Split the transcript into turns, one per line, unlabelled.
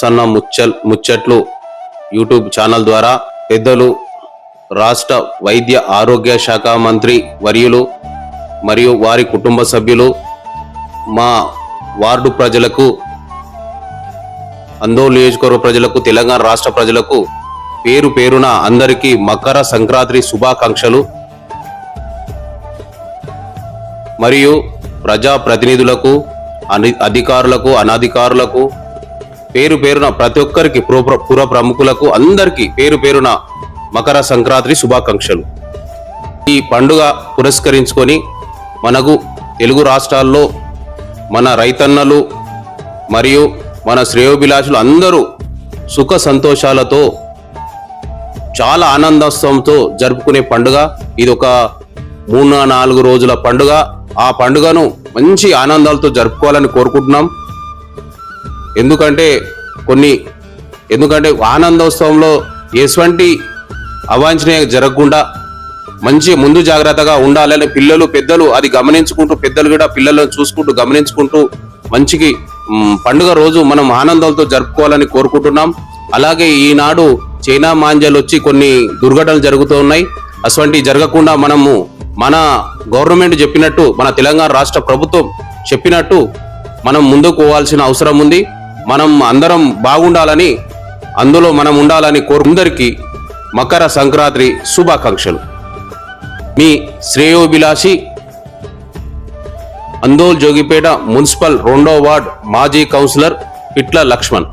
ప్రసన్న ముచ్చల్ ముచ్చట్లు YouTube channel ద్వారా పెద్దలు రాష్ట్ర వైద్య ఆరోగ్య శాఖ మంత్రి వర్యులు మరియు వారి కుటుంబ సభ్యులు మా వార్డు ప్రజలకు అందోల్ నియోజకవర్గ ప్రజలకు తెలంగాణ రాష్ట్ర ప్రజలకు పేరు పేరున అందరికీ మకర సంక్రాంతి శుభాకాంక్షలు. మరియు ప్రజా ప్రతినిధులకు అని అధికారులకు అనధికారులకు పేరు పేరున ప్రతి ఒక్కరికి పుర పుర ప్రముఖులకు అందరికీ పేరు పేరున మకర సంక్రాంతి శుభాకాంక్షలు. ఈ పండుగ పురస్కరించుకొని మనకు తెలుగు రాష్ట్రాల్లో మన రైతన్నలు మరియు మన శ్రేయోభిలాషులు అందరూ సుఖ సంతోషాలతో చాలా ఆనందోత్సవంతో జరుపుకునే పండుగ. ఇది ఒక మూడు నాలుగు రోజుల పండుగ. ఆ పండుగను మంచి ఆనందాలతో జరుపుకోవాలని కోరుకుంటున్నాం. ఎందుకంటే కొన్ని ఎందుకంటే ఆనందోత్సవంలో ఎటువంటి అవాంఛనీయ జరగకుండా మంచి ముందు జాగ్రత్తగా ఉండాలని పిల్లలు పెద్దలు అది గమనించుకుంటూ పెద్దలు కూడా పిల్లలను చూసుకుంటూ గమనించుకుంటూ మంచికి పండుగ రోజు మనం ఆనందాలతో జరుపుకోవాలని కోరుకుంటున్నాం. అలాగే ఈనాడు చైనా మాంజలు వచ్చి కొన్ని దుర్ఘటనలు జరుగుతూ ఉన్నాయి. అటువంటి జరగకుండా మనము మన గవర్నమెంట్ చెప్పినట్టు మన తెలంగాణ రాష్ట్ర ప్రభుత్వం చెప్పినట్టు మనం ముందుకు పోవాల్సిన అవసరం ఉంది. మనం అందరం బాగుండాలని అందులో మనం ఉండాలని కోరుందరికి మకర సంక్రాంతి శుభాకాంక్షలు. మీ శ్రేయోభిలాషి అందోల్ జోగిపేట మున్సిపల్ రెండో వార్డ్ మాజీ కౌన్సిలర్ పిట్ల లక్ష్మణ్.